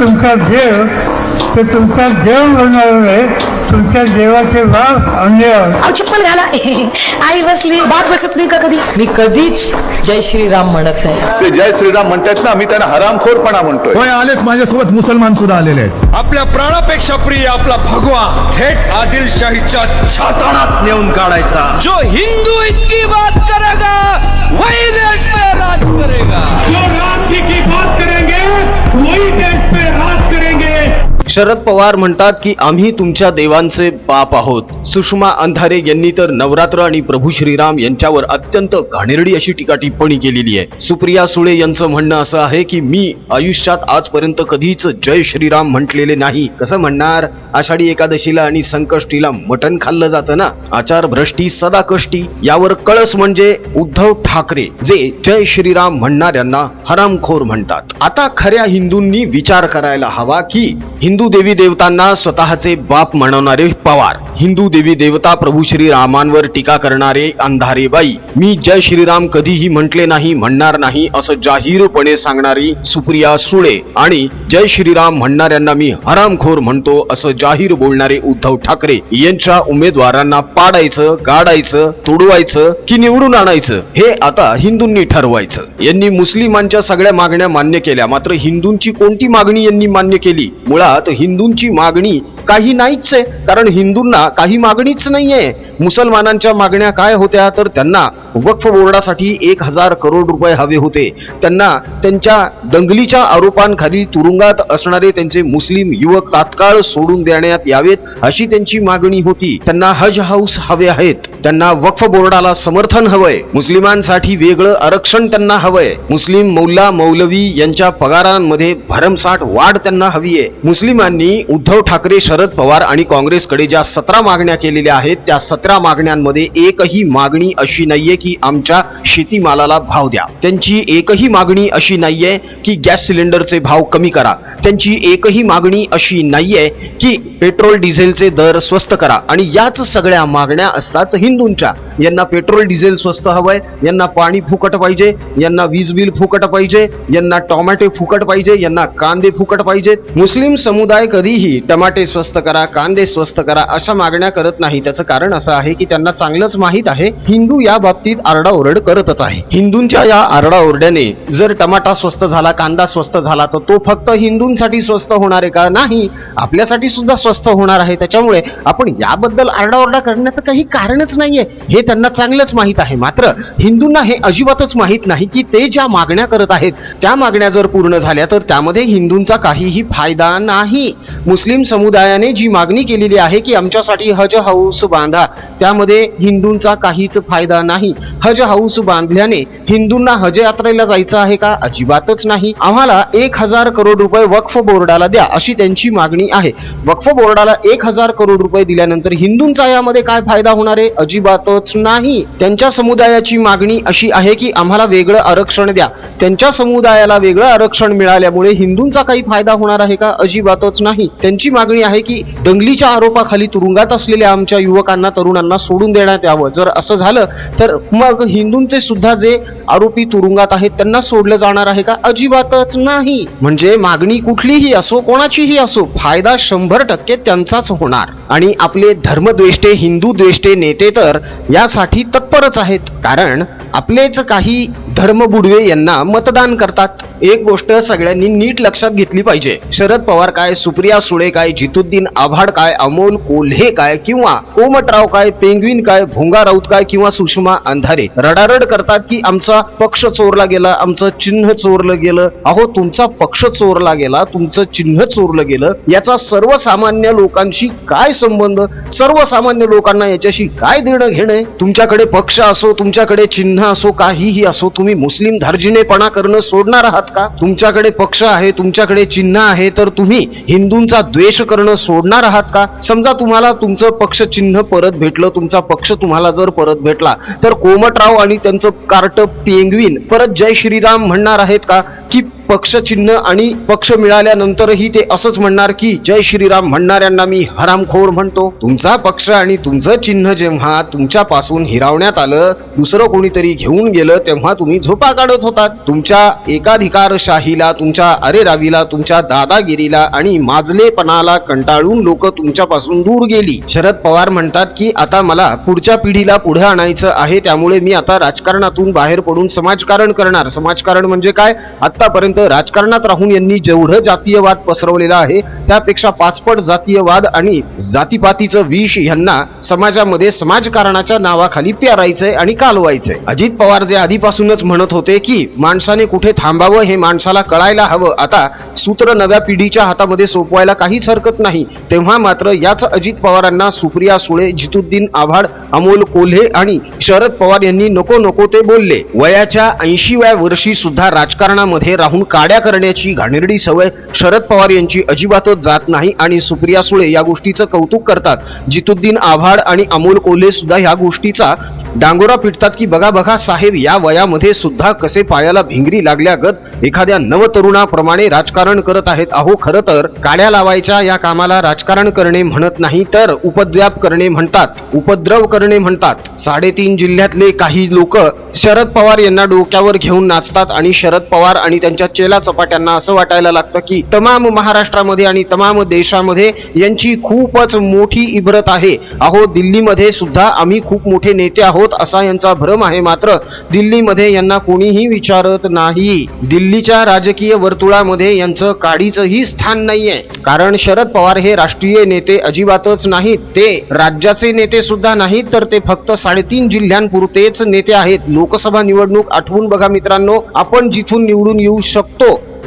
तुमचा देव तर तुमचा देव म्हणणार नाही तुमच्या देवाचे वाघ अन्य. अहो चप्पल घाला आई बसली बाप बसत नाही का कधी? मी कधीच जय श्रीराम म्हणत नाही. ते जय श्रीराम म्हणतात ना मी त्यांना हरामखोरपणा म्हणतोय. होय आलेत माझ्यासोबत मुसलमान सुद्धा आलेले आहेत. आपल्या प्राणापेक्षा प्रिय आपला भगवा थेट आदिलशाहीच्या छाताडात नेऊन काढायचा. जो हिंदू इतकी बात करेगा वही देश पे राज करेगा. शरद पवार म्हणतात की आम्ही तुमच्या देवांचे बाप आहोत. सुषमा अंधारे यांनी तर नवरात्र आणि प्रभू श्रीराम यांच्यावर अत्यंत घाणेरडी अशी टीका टिप्पणी केलेली आहे. सुप्रिया सुळे यांचं म्हणणं असं आहे की मी आयुष्यात आजपर्यंत कधीच जय श्रीराम म्हटलेले नाही. कसं म्हणणार? आषाढी एकादशीला आणि संकष्टीला मटण खाल्लं जातं ना? आचार भ्रष्टी सदा कष्टी यावर कळस म्हणजे उद्धव ठाकरे जे जय श्रीराम म्हणणाऱ्यांना हरामखोर म्हणतात. आता खऱ्या हिंदूंनी विचार करायला हवा की हिंदू देवी देवतांना स्वतःचे बाप म्हणवणारे पवार. हिंदू देवी देवता प्रभू श्रीरामांवर टीका करणारे अंधारेबाई. मी जय श्रीराम कधीही म्हटले नाही म्हणणार नाही असं जाहीरपणे सांगणारी सुप्रिया सुळे आणि जय श्रीराम म्हणणाऱ्यांना मी हरामखोर म्हणतो असं जाहीर बोलणारे उद्धव ठाकरे यांच्या उमेदवारांना पाडायचं गाडायचं तोडवायचं की निवडून आणायचं हे आता हिंदूंनी ठरवायचं. यांनी मुस्लिमांच्या सगळ्या मागण्या मान्य केल्या मात्र हिंदूंची कोणती मागणी यांनी मान्य केली? मुळात हिंदूंची मागणी काही नाहीच आहे. कारण हिंदूंना काही मागणीच नाहीये. मुसलमानांच्या मागण्या काय होत्या? तर त्यांना वक्फ बोर्डासाठी एक हजार करोड रुपये हवे होते. त्यांना त्यांच्या दंगलीच्या आरोपांखाली तुरुंगात असणारे त्यांचे मुस्लिम युवक तात्काळ सोडून देण्यात यावेत अशी त्यांची मागणी होती. त्यांना हज हाऊस हवे आहेत. त्यांना वक्फ बोर्डाला समर्थन हवंय. मुस्लिमांसाठी वेगळं आरक्षण त्यांना हवंय. मुस्लिम मौला मौलवी यांच्या पगारांमध्ये भरमसाठ वाढ त्यांना हवी आहे मुस्लिम तरुणांनी उद्धव ठाकरे शरद पवार आणि काँग्रेसकडे ज्या सतरा मागण्या केलेल्या आहेत त्या सतरा मागण्यांमध्ये एकही मागणी अशी नाहीये की आमच्या शेतीमालाला भाव द्या. त्यांची एकही मागणी अशी नाहीये की गॅस सिलेंडरचे भाव कमी करा. त्यांची एकही मागणी अशी नाहीये की पेट्रोल डिझेलचे दर स्वस्त करा. आणि याच सगळ्या मागण्या असतात हिंदूंच्या. यांना पेट्रोल डिझेल स्वस्त हवंय यांना पाणी फुकट पाहिजे यांना वीज बिल फुकट पाहिजे यांना टोमॅटो फुकट पाहिजे यांना कांदे फुकट पाहिजेत मुस्लिम समुदाय कधीही टमाटे स्वस्त करा कांदे स्वस्त करा अशा मागण्या करत नाही. त्याचं कारण असं आहे की त्यांना चांगलंच माहीत आहे हिंदू या बाबतीत आरडाओरड करतच आहे. हिंदूंच्या या आरडाओरड्याने जर टमाटा स्वस्त झाला कांदा स्वस्त झाला तर तो फक्त हिंदूंसाठी स्वस्त होणार आहे का? नाही. आपल्यासाठी सुद्धा स्वस्त होणार आहे. त्याच्यामुळे आपण याबद्दल आरडाओरडा करण्याचं काही कारणच नाहीये. हे त्यांना चांगलंच माहीत आहे. मात्र हिंदूंना हे अजिबातच माहीत नाही की ते ज्या मागण्या करत आहेत त्या मागण्या जर पूर्ण झाल्या तर त्यामध्ये हिंदूंचा काहीही फायदा नाही. मुस्लिम समुदायाने जी मागणी केलेली आहे की आमच्यासाठी हज हाऊस बांधा त्यामध्ये हिंदूंचा काहीच फायदा नाही. हज हाऊस बांधल्याने हिंदूंना हज यात्रेला जायचं आहे का? अजिबातच नाही. आम्हाला एक हजार करोड रुपये वक्फ बोर्डाला द्या अशी त्यांची मागणी आहे. वक्फ बोर्डाला एक हजार करोड रुपये दिल्यानंतर हिंदूंचा यामध्ये काय फायदा होणार आहे? अजिबातच नाही. त्यांच्या समुदायाची मागणी अशी आहे की आम्हाला वेगळं आरक्षण द्या. त्यांच्या समुदायाला वेगळं आरक्षण मिळाल्यामुळे हिंदूंचा काही फायदा होणार आहे का? अजिबात अजिबातच नाही. त्यांची मागणी आहे की दंगलीच्या आरोपाखाली तुरुंगात असलेल्या आमच्या युवकांना तरुणांना सोडून देण्यात यावं. जर असं झालं तर मग हिंदूंचे सुद्धा जे आरोपी तुरुंगात आहेत त्यांना सोडलं जाणार आहे का? अजिबातच नाही. म्हणजे मागणी कुठलीही असो कोणाचीही असो फायदा शंभर टक्के त्यांचाच होणार. आणि आपले धर्मद्वेष्टे हिंदू द्वेष्टे नेते तर यासाठी तत्परच आहेत. कारण आपलेच काही धर्मबुडवे यांना मतदान करतात. एक गोष्ट सगळ्यांनी नीट लक्षात घेतली पाहिजे. शरद पवार काय सुप्रिया सुळे काय जितुद्दीन आव्हाड काय अमोल कोल्हे काय किंवा कोमटराव काय पेंग्विन काय भोंगा राऊत काय किंवा सुषमा अंधारे रडारड करतात की आमचा पक्ष चोरला गेला आमचं चिन्ह चोरलं गेलं. अहो तुमचा पक्ष चोरला गेला तुमचं चिन्ह चोरलं गेलं. याचा सर्वसामान्य लोकांशी काय संबंध? सर्वसामान्य लोकांना याच्याशी काय देणं घेणं तुमच्याकडे पक्ष असो तुमच्याकडे चिन्ह चिन्ह असो काहीही असो तुम्ही मुस्लिम धार्जिनेपणा करणं सोडणार आहात का? तुमच्याकडे पक्ष आहे तुमच्याकडे चिन्ह आहे तर तुम्ही हिंदूंचा द्वेष करणं सोडणार आहात का? समजा तुम्हाला तुमचं पक्ष चिन्ह परत भेटलं तुमचा पक्ष तुम्हाला जर परत भेटला तर कोमटराव आणि त्यांचं कार्ट पेंगवीन परत जय श्रीराम म्हणणार आहेत का? की पक्ष चिन्ह आणि पक्ष मिळाल्यानंतरही ते असंच म्हणणार की जय श्रीराम म्हणणाऱ्यांना मी हरामखोर म्हणतो. तुमचा पक्ष आणि तुमचं चिन्ह जेव्हा तुमच्यापासून हिरावण्यात आलं दुसरं कोणीतरी घेऊन गेलं तेव्हा तुम्ही झोपा काढत होतात. तुमच्या एकाधिकारशाहीला तुमच्या अरेरावीला तुमच्या दादागिरीला आणि माजलेपणाला कंटाळून लोक तुमच्यापासून दूर गेली. शरद पवार म्हणतात की आता मला पुढच्या पिढीला पुढे आणायचं आहे त्यामुळे मी आता राजकारणातून बाहेर पडून समाजकारण करणार. समाजकारण म्हणजे काय? आतापर्यंत राजकारणात राहून यांनी जेवढं जातीयवाद पसरवलेला आहे त्यापेक्षा पाचपट जातीयवाद आणि जातीपातीचं विष यांना समाजामध्ये समाजकारणाच्या नावाखाली प्यारायचंय आणि कालवायचंय. अजित पवार जे आधीपासूनच म्हणत होते की माणसाने कुठे थांबावं हे माणसाला कळायला हवं. आता सूत्र नव्या पिढीच्या हातामध्ये सोपवायला काहीच हरकत नाही. तेव्हा मात्र याच अजित पवारांना सुप्रिया सुळे जितुद्दीन आव्हाड अमोल कोल्हे आणि शरद पवार यांनी नको नको ते बोलले. वयाच्या ऐंशीव्या वर्षी सुद्धा राजकारणामध्ये राहून काड्या करण्याची घाणेरडी सवय शरद पवार यांची अजिबातच जात नाही आणि सुप्रिया सुळे या गोष्टीचं कौतुक करतात. जितुद्दीन आव्हाड आणि अमोल कोल्हे सुद्धा ह्या गोष्टीचा डांगोरा पिटतात की बघा बघा साहेब या वयामध्ये सुद्धा कसे पायाला भिंगरी लागल्यागत एखाद्या नवतरुणाप्रमाणे राजकारण करत आहेत. अहो खरं तर काड्या लावायच्या या कामाला राजकारण करणे म्हणत नाही तर उपद्व्याप करणे म्हणतात उपद्रव करणे म्हणतात. साडेतीन जिल्ह्यातले काही लोक शरद पवार यांना डोक्यावर घेऊन नाचतात आणि शरद पवार आणि त्यांच्या चेला चपाट्यांना असं वाटायला लागतं की तमाम महाराष्ट्रामध्ये आणि तमाम देशामध्ये यांची खूपच मोठी इब्रत आहे. अहो दिल्लीमध्ये सुद्धा आम्ही खूप मोठे नेते आहोत असा यांचा भ्रम आहे मात्र दिल्लीमध्ये यांना कोणीही विचारत नाही. दिल्लीच्या राजकीय वर्तुळामध्ये यांचं काडीचंही स्थान नाहीये. कारण शरद पवार हे राष्ट्रीय नेते अजिबातच नाहीत. ते राज्याचे नेते सुद्धा नाहीत तर ते फक्त साडेतीन जिल्ह्यांपुरतेच नेते आहेत. लोकसभा निवडणूक आठवून बघा मित्रांनो आपण जिथून निवडून येऊ शकतो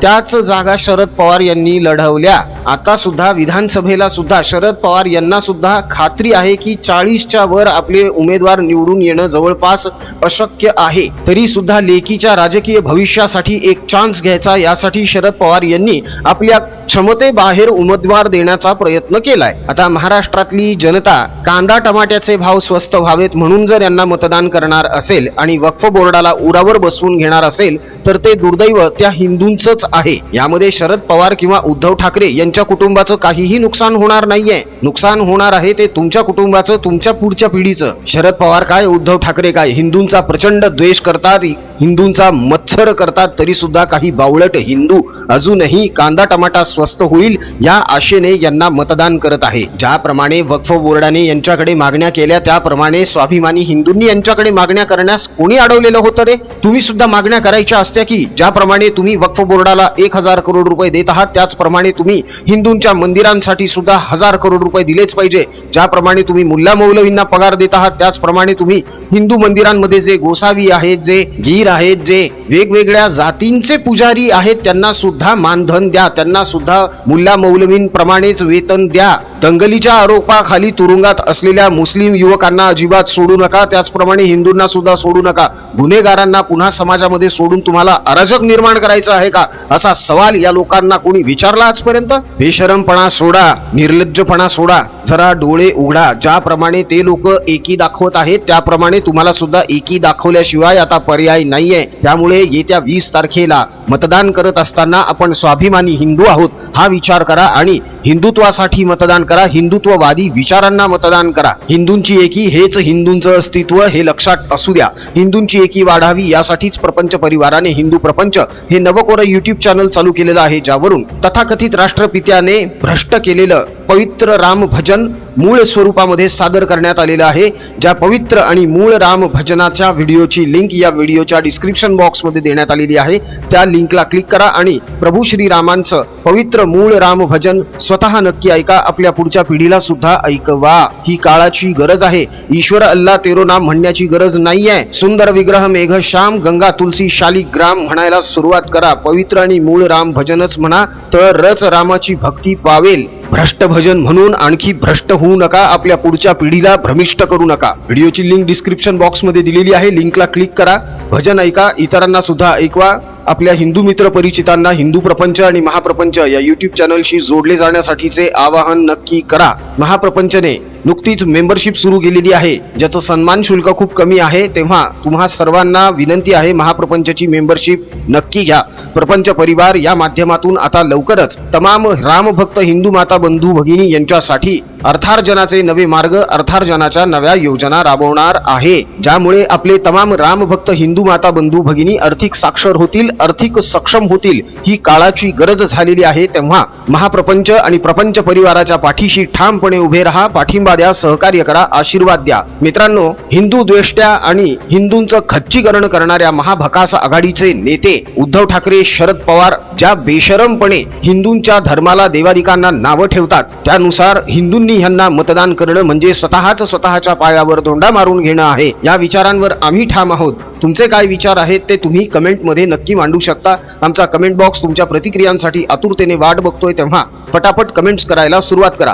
त्याच जागा शरद पवार यांनी लढवल्या. आता सुद्धा विधानसभेला सुद्धा शरद पवार यांना सुद्धा खात्री आहे की चाळीसच्या वर आपले उमेदवार निवडून येणं जवळपास अशक्य आहे. तरी सुद्धा लेकीच्या राजकीय भविष्यासाठी एक चान्स घ्यायचा यासाठी शरद पवार यांनी आपल्या क्षमतेबाहेर उमेदवार देण्याचा प्रयत्न केलाय. आता महाराष्ट्रातली जनता कांदा टमाट्याचे भाव स्वस्त व्हावेत म्हणून जर यांना मतदान करणार असेल आणि वक्फ बोर्डाला उरावर बसवून घेणार असेल तर ते दुर्दैव त्या हिंदूंचंच आहे. यामध्ये शरद पवार किंवा उद्धव ठाकरे यांच्या कुटुंबाचं काहीही नुकसान होणार नाहीये. नुकसान होणार आहे ते तुमच्या कुटुंबाचं तुमच्या पुढच्या पिढीचं. शरद पवार काय उद्धव ठाकरे काय? हिंदूंचा प्रचंड द्वेष करतात हिंदूंचा मत्सर करतात तरी सुद्धा काही बावळट हिंदू अजूनही कांदा टमाटा स्वस्त होईल या आशेने यांना मतदान करत आहे. ज्याप्रमाणे वक्फ बोर्डाने यांच्याकडे मागण्या केल्या त्याप्रमाणे स्वाभिमानी हिंदूंनी यांच्याकडे मागण्या करण्यास कोणी अडवलेलं होतं रे? तुम्ही सुद्धा मागण्या करायच्या असत्या की ज्याप्रमाणे तुम्ही वक्फ बोर्डाला एक हजार करोड रुपये देत आहात त्याचप्रमाणे तुम्ही हिंदूंच्या मंदिरांसाठी सुद्धा हजार करोड रुपये दिलेच पाहिजे. ज्याप्रमाणे तुम्ही मुल्ला मौलवींना पगार देत आहात त्याचप्रमाणे तुम्ही हिंदू मंदिरांमध्ये जे गोसावी आहेत जे गीर आहेत जे वेगवेगळ्या जातींचे पुजारी आहेत त्यांना सुद्धा मानधन द्या त्यांना सुद्धा मुल्ला मौलवींप्रमाणेच वेतन द्या. दंगलीच्या आरोपाखाली तुरुंगात असलेल्या मुस्लिम युवकांना अजिबात सोडू नका. त्याचप्रमाणे हिंदूंना सुद्धा सोडू नका. गुन्हेगारांना पुन्हा समाजामध्ये सोडून तुम्हाला अराजक निर्माण करायचं आहे का? असा सवाल या लोकांना कोणी विचारला आजपर्यंत? बेशरमपणा सोडा. निर्लज्जपणा सोडा. जरा डोळे उघडा. ज्याप्रमाणे ते लोक एकी दाखवत आहेत त्याप्रमाणे तुम्हाला सुद्धा एकी दाखवल्याशिवाय आता पर्याय नाहीये. त्यामुळे येत्या वीस तारखेला मतदान करत असताना आपण स्वाभिमानी हिंदू आहोत. हा विचार करा आणि हिंदुत्वासाठी मतदान करा हिंदुत्ववादी विचारांना मतदान करा. हिंदूंची एकी हेच हिंदूंचं अस्तित्व हे लक्षात असू द्या. हिंदूंची एकी वाढावी यासाठीच प्रपंच परिवाराने हिंदू प्रपंच हे नवकोर युट्यूब चॅनल चालू केलेलं आहे ज्यावरून तथाकथित राष्ट्रपित्याने भ्रष्ट केलेलं पवित्र राम भजन मूळ स्वरूपामध्ये सादर करण्यात आलेलं आहे. ज्या पवित्र आणि मूळ राम भजनाच्या व्हिडिओची लिंक या व्हिडिओच्या डिस्क्रिप्शन बॉक्समध्ये देण्यात आलेली आहे. त्या लिंकला क्लिक करा आणि प्रभू श्रीरामांचं पवित्र मूळ राम भजन स्वतः नक्की ऐका आपल्या पुढच्या पिढीला सुद्धा ऐकवा. ही काळाची गरज आहे. ईश्वर अल्ला तेरो नाम म्हणण्याची गरज नाही आहे सुंदर विग्रह मेघ श्याम गंगा तुलसी शालिग्राम म्हणायला सुरुवात करा. पवित्र आणि मूळ राम भजनच म्हणा तरच रामाची भक्ती पावेल. भ्रष्ट भजन म्हणून आणखी भ्रष्ट होऊ नका आपल्या पुढच्या पिढीला भ्रमिष्ट करू नका. व्हिडिओची लिंक डिस्क्रिप्शन बॉक्समध्ये दिलेली आहे लिंकला क्लिक करा. भजन ऐका इतरांना सुद्धा ऐकवा. आपल्या हिंदू मित्र परिचितांना हिंदू प्रपंच आणि महाप्रपंच या युट्यूब चॅनलशी जोडले जाण्यासाठीचे आवाहन नक्की करा. महाप्रपंचने नुकतीच मेंबरशिप सुरू केलेली आहे. ज्याचं सन्मान शुल्क खूप कमी आहे तेव्हा तुम्हा सर्वांना विनंती आहे महाप्रपंचची मेंबरशिप नक्की घ्या. प्रपंच परिवार या माध्यमातून आता लवकरच तमाम रामभक्त हिंदू माता बंधू भगिनी यांच्यासाठी अर्थार्जनाचे नवे मार्ग अर्थार्जनाच्या नव्या योजना राबवणार आहे. ज्यामुळे आपले तमाम रामभक्त हिंदू माता बंधू भगिनी आर्थिक साक्षर होतील आर्थिक सक्षम होतील ही काळाची गरज झालेली आहे. तेव्हा महाप्रपंच आणि प्रपंच परिवाराच्या पाठीशी ठामपणे उभे राहा पाठिंबा द्या सहकार्य करा आशीर्वाद द्या. मित्रांनो हिंदू द्वेष्ट्या आणि हिंदूंचं खच्चीकरण करणाऱ्या महाभकास आघाडीचे नेते उद्धव ठाकरे शरद पवार ज्या बेशरमपणे हिंदूंच्या धर्माला देवादिकांना नावं ठेवतात त्यानुसार हिंदूंनी ह्यांना मतदान करणं म्हणजे स्वतःच स्वतःच्या पायावर दोंडा मारून घेणं आहे. या विचारांवर आम्ही ठाम आहोत. तुमचे काय विचार आहेत ते तुम्ही कमेंटमध्ये नक्की मांडू शकता. आमचा कमेंट बॉक्स तुमच्या प्रतिक्रियांसाठी आतुरतेने वाट बघतोय तेव्हा पटापट कमेंट्स करायला सुरुवात करा.